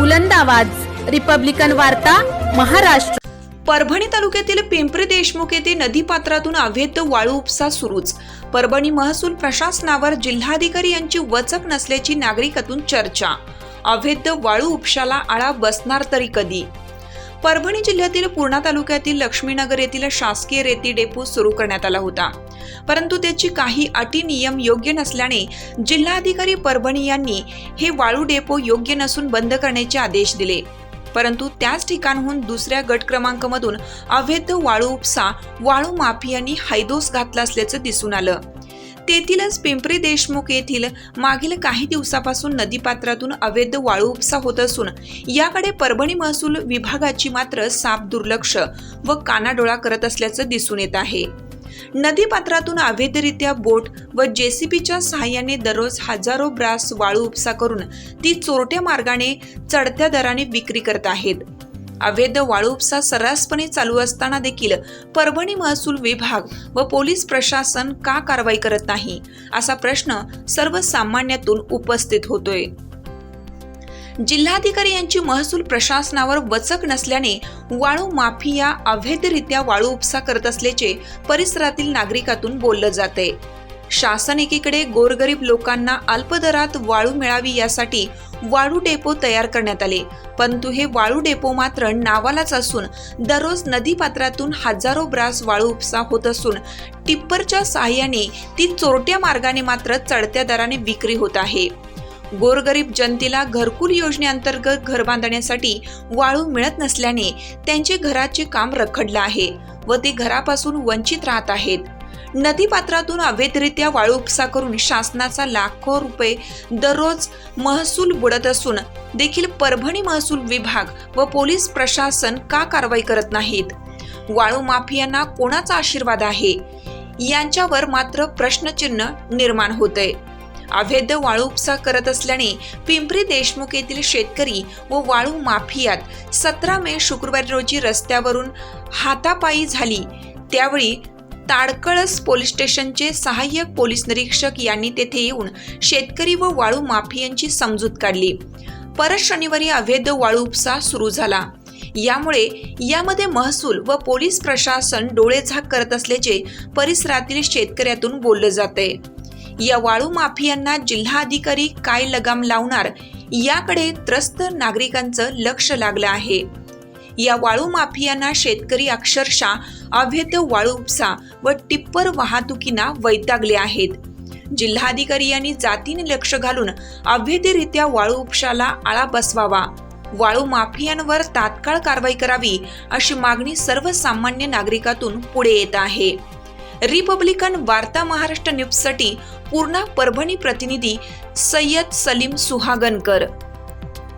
बुलंद आवाज. रिपब्लिकन वार्ता महाराष्ट्र. परभणी तालुक्यातील पिंपरी देशमुख येथे नदीपात्रातून अवैध वाळू उपसा सुरूच. परभणी महसूल प्रशासनावर जिल्हाधिकारी यांची वचक नसल्याची नागरिकातून चर्चा. अवैध वाळू उपशाला आळा बसणार तरी कधी? परभणी जिल्ह्यातील पूर्णा तालुक्यातील लक्ष्मीनगर येथील शासकीय रेती डेपो सुरू करण्यात आला होता. परंतु त्याची काही अटी नियम योग्य नसल्याने जिल्हाधिकारी परभणी यांनी हे वाळू डेपो योग्य नसून बंद करण्याचे आदेश दिले. परंतु त्याच ठिकाणहून दुसऱ्या गट क्रमांकमधून अवैध वाळू उपसा वाळू माफियांनी हैदोस घातला असल्याचं दिसून आलं. तेथीलच पिंपरी देशमुख येथील मागील काही दिवसापासून नदीपात्रातून अवैध वाळू उपसा होत असून याकडे परभणी महसूल विभागाची मात्र साप दुर्लक्ष व कानाडोळा करत असल्याचं दिसून येत आहे. नदीपात्रातून अवैधरित्या बोट व जेसीबीच्या सहाय्याने दररोज हजारो ब्रास वाळू उपसा करून ती चोरट्या मार्गाने चढत्या दराने विक्री करत आहेत. अवैध वाळू उपसा सर्रासपणे चालू असताना देखील परभणी महसूल विभाग व पोलीस प्रशासन का कारवाई करत नाही? असा प्रश्न सर्वसामान्यातून उपस्थित होतोय. जिल्हाधिकारी यांची महसूल प्रशासनावर वचक नसल्याने वाळू माफिया अवैधरित्या वाळू उपसा करत असल्याचे परिसरातील नागरिकातून बोललं जाते शासन एकीकडे गोरगरीब लोकांना अल्पदरात वाळू मिळावी यासाठी वाळू डेपो तयार करण्यात आले परंतु हे वाळू डेपो मात्र नावालाच असून दररोज नदीपात्रातून हजारो ब्रास वाळू उपसा होत असून टिप्परच्या सहाय्याने ती चोरट्या मार्गाने मात्र चढत्या दराने विक्री होत आहे. गोरगरीब जनतेला घरकुल योजनेअंतर्गत घर बांधण्यासाठी वाळू मिळत नसल्याने त्यांचे घराचे काम रखडलं आहे व ते घरापासून वंचित राहत आहेत. नदीपात्रातून अवैधरित्या वाळू उपसा करून शासनाचा लाखो रुपये दररोज महसूल बुडत असून देखील परभणी महसूल विभाग व पोलीस प्रशासन का कारवाई करत नाहीत? वाळू माफियांना कोणाचा आशीर्वाद आहे? यांच्यावर मात्र प्रश्नचिन्ह निर्माण होतंय. अवैध वाळू उपसा करत असल्याने पिंपरी देशमुख येथील शेतकरी व वाळू माफियात सतरा मे शुक्रवारी रोजी रस्त्यावरून हातापायी झाली. त्यावेळी ताडकळस पोलीस स्टेशनचे सहाय्यक पोलीस निरीक्षक यांनी तेथे येऊन शेतकरी व वाळू माफियांची समजूत काढली. परत शनिवारी अवैध वाळू उपसा सुरू झाला. यामुळे यामध्ये महसूल व पोलीस प्रशासन डोळेझाक करत असल्याचे परिसरातील शेतकऱ्यातून बोललं जाते या वाळू माफियांना जिल्हाधिकारी काय लगाम लावणार याकडे त्रस्त नागरिकांचं लक्ष लागलं आहे. या वाळू माफियांना शेतकरी अक्षरशः अवैध वाळू उपसा व टिप्पर वाहतुकीना वैतागले आहेत. जिल्हाधिकारी यांनी जातीने लक्ष घालून अवैधरित्या वाळू उपशाला आळा बसवावा. वाळू माफियांवर तात्काळ कारवाई करावी अशी मागणी सर्वसामान्य नागरिकातून पुढे येत आहे. रिपब्लिकन वार्ता महाराष्ट्र न्यूजसाठी पूर्णा परभणी प्रतिनिधी सय्यद सलीम सुहागनकर